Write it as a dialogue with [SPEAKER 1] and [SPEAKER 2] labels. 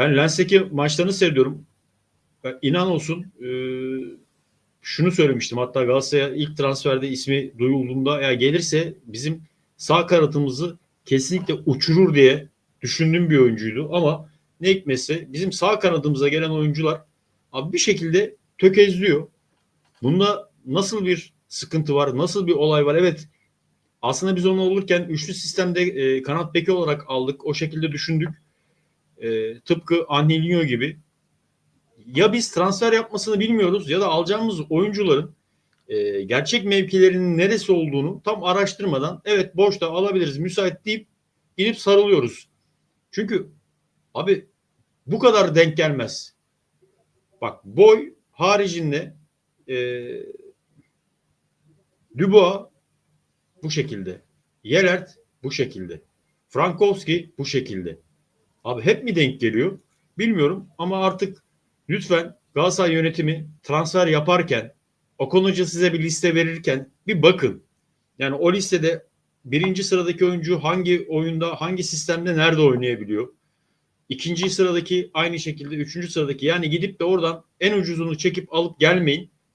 [SPEAKER 1] Ben Lens'teki maçlarını seyrediyorum. Ben, inan olsun e, şunu söylemiştim. Hatta Galatasaray'a ilk transferde ismi duyulduğunda ya gelirse bizim sağ kanatımızı kesinlikle uçurur diye düşündüğüm bir oyuncuydu. Ama ne hikmetse bizim sağ kanadımıza gelen oyuncular abi bir şekilde tökezliyor. Bunda nasıl bir sıkıntı var? Nasıl bir olay var? Evet aslında biz onu olurken üçlü sistemde e, kanat beki olarak aldık. O şekilde düşündük. E, tıpkı Angelinho gibi. Ya biz transfer yapmasını bilmiyoruz ya da alacağımız oyuncuların e, gerçek mevkilerinin neresi olduğunu tam araştırmadan evet boşta alabiliriz müsait deyip gidip sarılıyoruz. Çünkü abi bu kadar denk gelmez. Bak boy haricinde e, Dubois bu şekilde. Yelert bu şekilde. Frankowski bu şekilde. Abi hep mi denk geliyor? Bilmiyorum ama artık lütfen Galatasaray yönetimi transfer yaparken Okan Hoca size bir liste verirken bir bakın. Yani o listede birinci sıradaki oyuncu hangi oyunda, hangi sistemde nerede oynayabiliyor? İkinci sıradaki aynı şekilde üçüncü sıradaki yani gidip de oradan en ucuzunu çekip alıp gelmeyin.